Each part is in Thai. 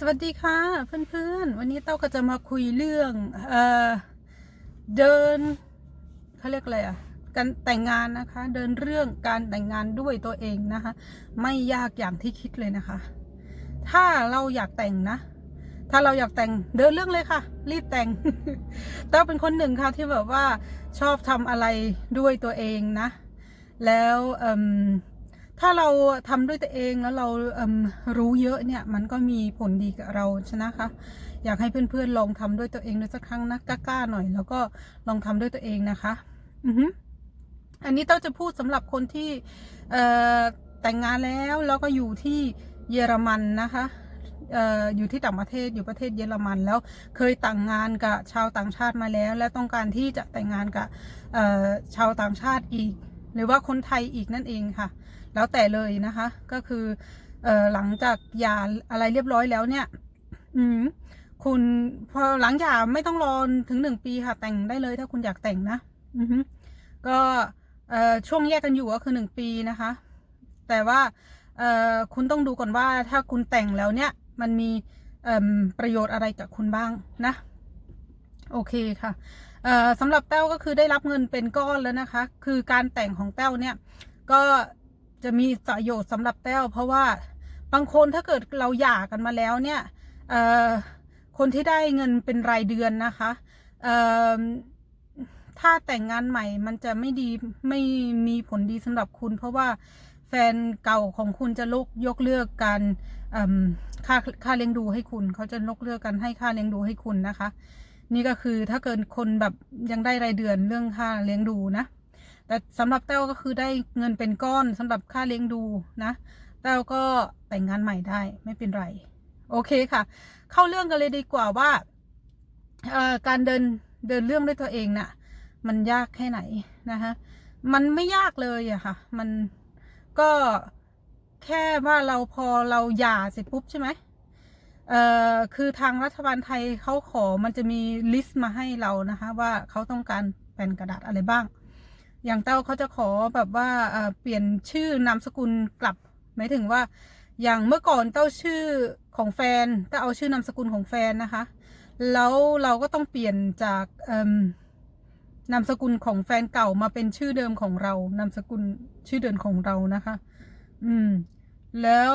สวัสดีค่ะเพื่อนๆ วันนี้เต้าก็จะมาคุยเรื่องเอ่อเดินเขาเรียกอะไรอะการแต่งงานนะคะ เดินเรื่องการแต่งงานด้วยตัวเองนะคะ ไม่ยากอย่างที่คิดเลยนะคะ ถ้าเราอยากแต่งนะ ถ้าเราอยากแต่งเดินเรื่องเลยค่ะ รีบแต่งเต้าเป็นคนหนึ่งค่ะที่แบบว่าชอบทำอะไรด้วยตัวเองนะ แล้วเอิ่ม ถ้าเราทำด้วยตัวเองแล้วเราเรู้เยอะเนี่ยมันก็มีผลดีกับเราชนะคะ อยากให้เพื่อนๆลองทำด้วยตัวเองดูสักครั้งนะกล้าๆหน่อย แล้วก็ลองทำด้วยตัวเองนะคะ อืออันนี้เต้าจะพูดสำหรับคนที่แต่งงานแล้วแล้วก็อยู่ที่เยอรมันนะคะอยู่ที่ต่างประเทศอยู่ประเทศเยอรมันแล้วเคยแต่างงานกับชาวต่างชาติมาแล้ว และต้องการที่จะแต่งงานกับชาวต่างชาติอีก หรือว่าคนไทยอีกนั่นเองค่ะ แล้วแต่เลยนะคะ ก็คือเออหลังจากหย่าอะไรเรียบร้อยแล้วเนี่ย อืมคุณพอหลังหย่าไม่ต้องรอถึงหนึ่งปีค่ะแต่งได้เลยถ้าคุณอยากแต่งนะอือก็เอ่อช่วงแยกกันอยู่ก็คือหนึ่งปีนะคะ แต่ว่าเอ่อคุณต้องดูก่อนว่าถ้าคุณแต่งแล้วเนี่ยมันมีเอิ่มประโยชน์อะไรกับคุณบ้างนะ โอเคค่ะเอ่อสำหรับแต้วก็คือได้รับเงินเป็นก้อนแล้วนะคะ คือการแต่งของแต้วเนี่ยก็ จะมีประโยชน์สำหรับแต้ว เพราะว่าบางคนถ้าเกิดเราหย่ากันมาแล้วเนี่ยเออคนที่ได้เงินเป็นรายเดือนนะคะเออถ้าแต่งงานใหม่มันจะไม่ดีไม่มีผลดีสำหรับคุณ เพราะว่าแฟนเก่าของคุณจะลกยกเลิกการค่าค่าเลี้ยงดูให้คุณ เขาจะยกเลิกกันให้ค่าเลี้ยงดูให้คุณนะคะ นี่ก็คือถ้าเกิดคนแบบยังได้รายเดือนเรื่องค่าเลี้ยงดูนะ แต่สำหรับแต้วก็คือได้เงินเป็นก้อนสำหรับค่าเลี้ยงดูนะแต้วก็แต่งงานใหม่ได้ไม่เป็นไร โอเคค่ะ เข้าเรื่องกันเลยดีกว่าว่าการเดินเดินเรื่องด้วยตัวเองน่ะมันยากแค่ไหนนะคะมันไม่ยากเลยอะค่ะ มันก็แค่ว่าเราพอเราหย่าเสร็จปุ๊บใช่ไหมเอ่อคือทางรัฐบาลไทยเขาขอมันจะมีลิสต์มาให้เรานะคะ ว่าเขาต้องการแผ่นกระดาษอะไรบ้าง อย่างเต้าเขาจะขอแบบว่าเปลี่ยนชื่อนามสกุลกลับหมายถึงว่า อย่างเมื่อก่อนเต้าชื่อของแฟนเต้าเอาชื่อนามสกุลของแฟนนะคะ แล้วเราก็ต้องเปลี่ยนจากนามสกุลของแฟนเก่ามาเป็นชื่อเดิมของเรา นามสกุลชื่อเดิมของเรานะคะ อืม แล้ว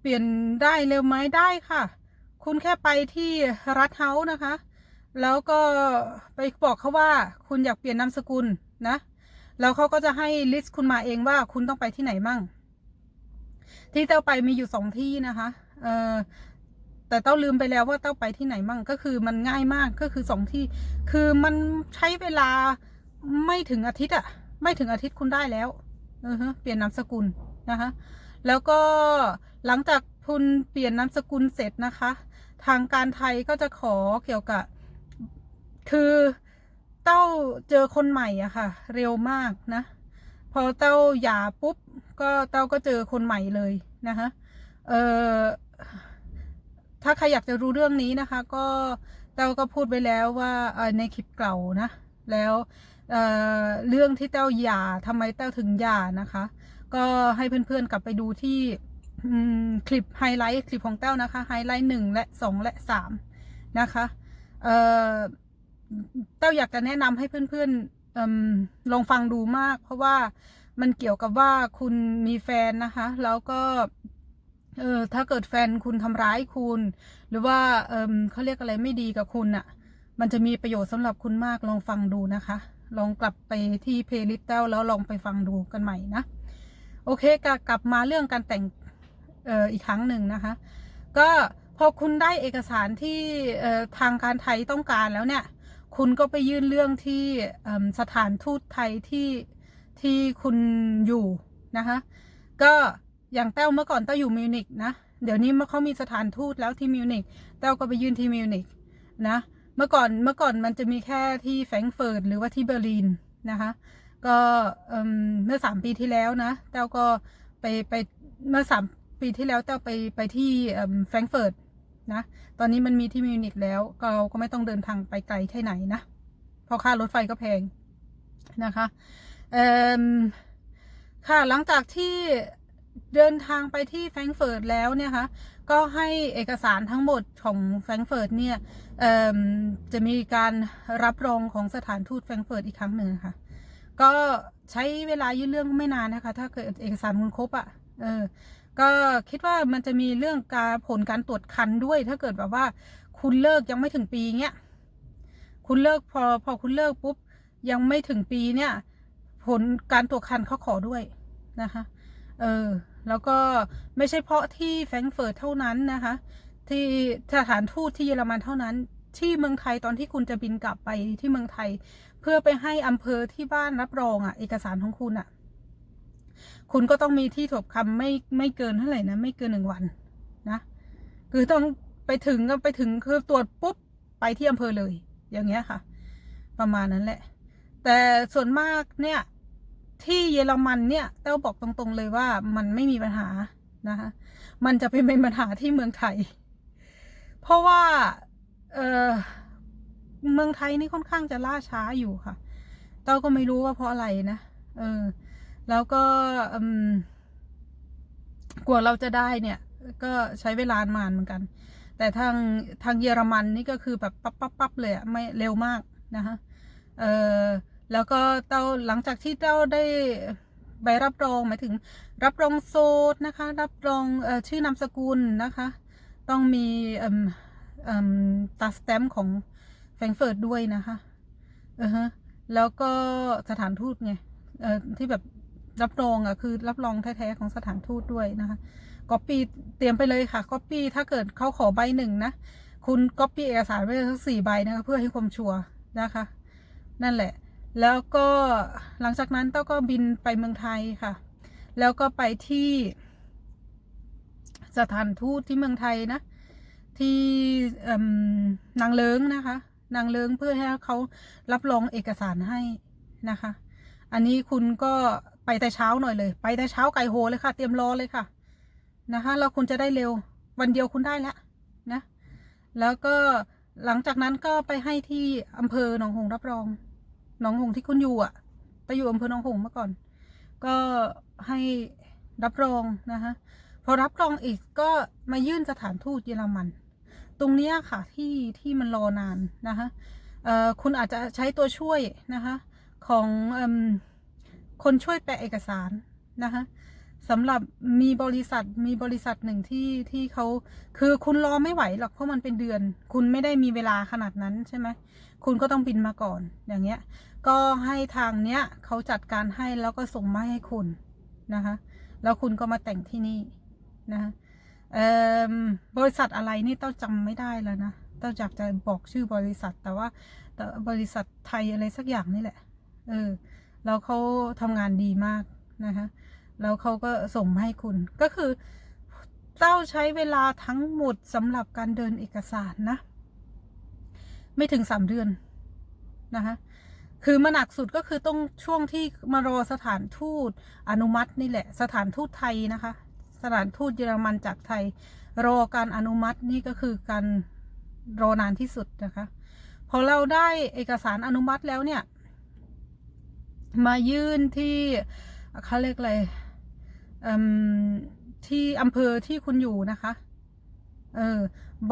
เปลี่ยนได้เร็วไหมได้ค่ะ คุณแค่ไปที่รัฐเฮาส์นะคะ แล้วก็ไปบอกเขาว่าคุณอยากเปลี่ยนนามสกุลนะ แล้วเขาก็จะให้ลิสต์คุณมาเองว่าคุณต้องไปที่ไหนมั่ง ที่เต้าไปมีอยู่สองที่นะคะเออแต่เต้าลืมไปแล้วว่าเต้าไปที่ไหนมั่งก็คือมันง่ายมากก็คือสองที่ คือมันใช้เวลาไม่ถึงอาทิตย์อะไม่ถึงอาทิตย์คุณได้แล้วเออเปลี่ยนนามสกุลนะคะแล้วก็หลังจากคุณเปลี่ยนนามสกุลเสร็จนะคะ ทางการไทยก็จะขอเกี่ยวกับ คือ เต้าเจอคนใหม่อะค่ะ เร็วมากนะ พอเต้าหย่าปุ๊บ ก็เต้าก็เจอคนใหม่เลยนะคะเออถ้าใครอยากจะรู้เรื่องนี้นะคะ ก็เต้าก็พูดไปแล้วว่าในคลิปเก่านะ แล้วเอ่อเรื่องที่เต้าหย่าทำไมเต้าถึงหย่านะคะ ก็ให้เพื่อนๆกลับไปดูที่คลิปไฮไลท์คลิปของเต้านะคะไฮไลท์หนึ่งและสองและสามนะคะ เอ่อ เต้าอยากจะแนะนำให้เพื่อนๆอมลองฟังดูมาก เพราะว่ามันเกี่ยวกับว่าคุณมีแฟนนะคะ แล้วก็เออถ้าเกิดแฟนคุณทำร้ายคุณ หรือว่าเออเขาเรียกอะไรไม่ดีกับคุณอะ่ะ มันจะมีประโยชน์สำหรับคุณมากลองฟังดูนะคะ ลองกลับไปที่เพลย์ลิสต์เต้าแล้วลองไปฟังดูกันใหม่นะ โอเคกกลับมาเรื่องการแต่งเอ่ออีกครั้งหนึ่งนะคะ ก็พอคุณได้เอกสารที่เอ่อทางการไทยต้องการแล้วเนี่ย คุณก็ไปยื่นเรื่องที่สถานทูตไทยที่ที่คุณอยู่นะคะก็อย่างแต้วเมื่อก่อนแต้วอยู่มิวนิกนะเดี๋ยวนี้เขามีสถานทูตแล้วที่มิวนิกแต้วก็ไปยื่นที่มิวนิกนะเมื่อก่อนเมื่อก่อนมันจะมีแค่ที่แฟรงก์เฟิร์ตหรือว่าที่เบอร์ลินนะคะก็เมื่อสามปีที่แล้วนะเต้าก็ไปไปเมื่อสามปีที่แล้วเต้าไปไปที่แฟรงก์เฟิร์ต นะ ตอนนี้มันมีที่มิวนิกแล้ว เราก็ไม่ต้องเดินทางไปไกลแค่ไหนนะ เพราะค่ารถไฟก็แพงนะคะเอิ่มค่ะ หลังจากที่เดินทางไปที่แฟรงก์เฟิร์ตแล้วเนี่ยค่ะก็ให้เอกสารทั้งหมดของแฟรงก์เฟิร์ตเนี่ยจะมีการรับรองของสถานทูตแฟรงก์เฟิร์ตอีกครั้งหนึ่งค่ะ ก็ใช้เวลายื่นเรื่องไม่นานนะคะ ถ้าเกิดเอกสารคุณครบอะ่ะ เออ ก็คิดว่ามันจะมีเรื่องการผลการตรวจคันด้วย ถ้าเกิดแบบว่า คุณเลิกยังไม่ถึงปีเงี้ยคุณเลิกพอพอคุณเลิกปุ๊บยังไม่ถึงปีเนี่ย ผลการตรวจคันเขาขอด้วยนะคะ เออ แล้วก็ไม่ใช่เพราะที่แฟรงเฟิร์ตเท่านั้นนะคะ ที่สถานทูตที่เยอรมันเท่านั้น ที่เมืองไทยตอนที่คุณจะบินกลับไปที่เมืองไทย เพื่อไปให้อำเภอที่บ้านรับรองอะ่ะ เอกสารของคุณอะ่ะ คุณก็ต้องมีที่ถบคำไม่ไม่เกินเท่าไหร่นะ ไม่เกินหนึ่งวันนะ คือต้องไปถึงก็ไปถึงคือตรวจปุ๊บไปที่อำเภอเลย อย่างเงี้ยค่ะ ประมาณนั้นแหละ แต่ส่วนมากเนี่ยที่เยอรมันเนี่ยเต้าบอกตรงๆเลยว่ามันไม่มีปัญหานะคะมันจะเป็นปัญหาที่เมืองไทย เพราะว่าเออเมืองไทยนี่ค่อนข้างจะล่าช้าอยู่ค่ะ เต้าก็ไม่รู้ว่าเพราะอะไรนะ เออ แล้วก็อืมกว่าเราจะได้เนี่ย ก็ใช้เวลานานเหมือนกัน แต่ทางทางเยอรมันนี่ก็คือแบบปั๊บปั๊บปั๊บเลยอะไม่เร็วมากนะคะเออแล้วก็เต้าหลังจากที่เต้าได้ใบรับรองหมายถึง รับรองโซดนะคะ รับรองเออชื่อนามสกุลนะคะ ต้องมีเอ่มเอ่มตาสแตมป์ของแฟรงเฟิร์ตด้วยนะคะเออฮะแล้วก็สถานทูตไงเออที่แบบ รับรองอะคือรับรองแท้ๆของสถานทูตด้วยนะคะก๊อปปี้เตรียมไปเลยค่ะก๊อปปี้ถ้าเกิดเขาขอใบหนึ่งนะ คุณก๊อปปี้เอกสารไว้สักสี่ใบนะคะเพื่อให้ความชัวร์นะคะ นั่นแหละ แล้วก็หลังจากนั้นเต้าก็บินไปเมืองไทยค่ะ แล้วก็ไปที่สถานทูตที่เมืองไทยนะ ที่นางเลิงนะคะ นางเลิงเพื่อให้เขารับรองเอกสารให้นะคะ อันนี้คุณก็ ไปแต่เช้าหน่อยเลย ไปแต่เช้าไก่โหเลยค่ะ เตรียมรอเลยค่ะ นะคะแล้วคุณจะได้เร็ววันเดียวคุณได้แล้วนะ แล้วก็หลังจากนั้นก็ไปให้ที่อำเภอหนองหงส์รับรองหนองหงส์ที่คุณอยู่อะไปอยู่อำเภอหนองหงส์มาก่อน ก็ให้รับรองนะคะพอรับรองอีกก็มายื่นสถานทูตเยอรมัน ตรงเนี้ยค่ะที่ที่มันรอนานนะคะคุณอาจจะใช้ตัวช่วยนะคะของอ คนช่วยแปลเอกสารนะคะสำหรับมีบริษัทมีบริษัทหนึ่งที่ที่เขาคือคุณรอไม่ไหวหรอกเพราะมันเป็นเดือน คุณไม่ได้มีเวลาขนาดนั้นใช่ไหมคุณก็ต้องบินมาก่อนอย่างเงี้ย ก็ให้ทางเนี้ยเขาจัดการให้แล้วก็ส่งมาให้คุณนะคะแล้วคุณก็มาแต่งที่นี่นะคะเออบริษัทอะไรนี่ต้องจำไม่ได้แล้วนะต้องอยากจะบอกชื่อบริษัทแต่ว่าแต่บริษัทไทยอะไรสักอย่างนี่แหละเออ แล้วเขาทำงานดีมากนะคะ แล้วเขาก็ส่งมให้คุณก็คือเต้าใช้เวลาทั้งหมดสำหรับการเดินเอกสารนะ ไม่ถึงสามเดือนนะคะคือมาหนักสุดก็คือต้องช่วงที่มารอสถานทูตอนุมัตินี่แหละ สถานทูตไทยนะคะ สถานทูตเยอรมันจากไทย รอการอนุมัตินี่ก็คือการรอนานที่สุดนะคะ พอเราได้เอกสารอนุมัติแล้วเนี่ย มายื่นที่เขาเรียกอะไรเอิ่มที่อำเภอที่คุณอยู่นะคะ เออ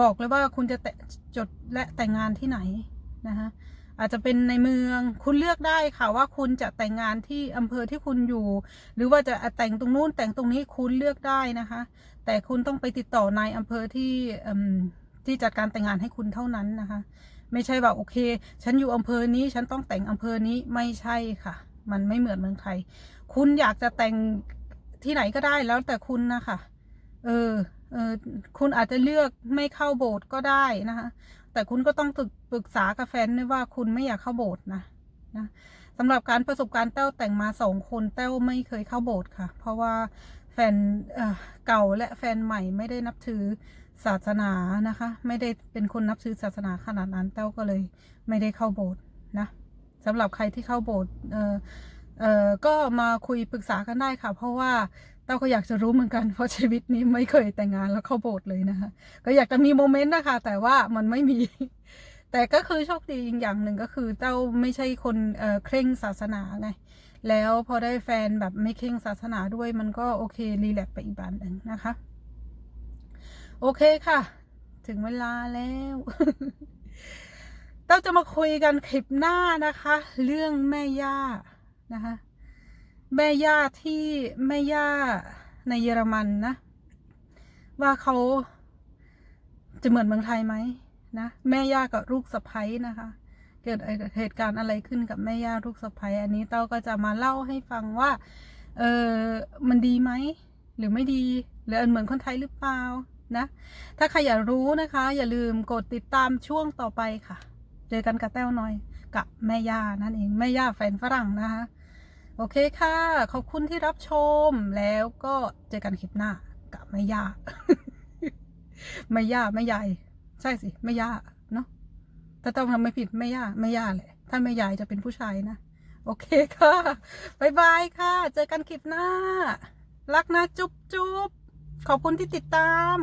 บอกเลยว่าคุณจะแต่จดและแต่งงานที่ไหนนะคะอาจจะเป็นในเมืองคุณเลือกได้ค่ะว่าคุณจะแต่งงานที่อำเภอที่คุณอยู่ หรือว่าจะแต่งตรงนู้นแต่งตรงนี้คุณเลือกได้นะคะ แต่คุณต้องไปติดต่อนายอำเภอที่ที่จัดการแต่งงานให้คุณเท่านั้นนะคะ ไม่ใช่ว่าโอเค ฉันอยู่อำเภอนี้ฉันต้องแต่งอำเภอนี้ไม่ใช่ค่ะ มันไม่เหมือนเมืองไทย คุณอยากจะแต่งที่ไหนก็ได้แล้วแต่คุณนะคะเออเออคุณอาจจะเลือกไม่เข้าโบสถ์ก็ได้นะคะแต่คุณก็ต้องปรึกษากับแฟนด้วยว่าคุณไม่อยากเข้าโบสถ์นะนะสำหรับการประสบการณ์เต้าแต่งมาสองคนเต้าไม่เคยเข้าโบสถ์ค่ะ เพราะว่าแฟนเเก่าและแฟนใหม่ไม่ได้นับถือศาสนานะคะ ไม่ได้เป็นคนนับถือศาสนาขนาดนั้นเต้าก็เลยไม่ได้เข้าโบสถ์นะ สำหรับใครที่เข้าโบสถ์เอ่อเอ่อก็มาคุยปรึกษากันได้ค่ะ เพราะว่าเต้าก็อยากจะรู้เหมือนกันเพราะชีวิตนี้ไม่เคยแต่งงานแล้วเข้าโบสถ์เลยนะคะก็อยากจะมีโมเมนต์นะคะ แต่ว่ามันไม่มี แต่ก็คือโชคดีอีกอย่างหนึ่งก็คือเต้าไม่ใช่คนเอ่อเคร่งศาสนาไงแล้วพอได้แฟนแบบไม่เคร่งศาสนาด้วยมันก็โอเครีแลกไปอีกแบบหนึ่งนะคะ โอเคค่ะ ถึงเวลาแล้ว เราจะมาคุยกันคลิปหน้านะคะ เรื่องแม่ย่านะคะ แม่ย่าที่แม่ย่าในเยอรมันนะ ว่าเขาจะเหมือนเมืองไทยไหมนะแม่ย่ากับลูกสะใภ้นะคะ เกิดเหตุการณ์อะไรขึ้นกับแม่ย่าลูกสะใภ้อันนี้เต้าก็จะมาเล่าให้ฟังว่า เออมันดีไหมหรือไม่ดีหรือเหมือนคนไทยหรือเปล่านะ ถ้าใครอยากรู้นะคะ อย่าลืมกดติดตามช่วงต่อไปค่ะ เจอกันกับแต้วหน่อยกับแม่ย่านั่นเองแม่ย่าแฟนฝรั่งนะคะโอเคค่ะ ขอบคุณที่รับชมแล้วก็เจอกันคลิปหน้ากับแม่ย่าแม่ย่าแม่ยายใช่สิแม่ย่าเนาะถ้าต้องทำไม่ผิดแม่ย่าแม่ย่าแหละถ้าแม่ยายจะเป็นผู้ชายนะโอเคค่ะบายบายค่ะ เจอกันคลิปหน้า รักนะจุ๊บจุ๊บขอบคุณที่ติดตาม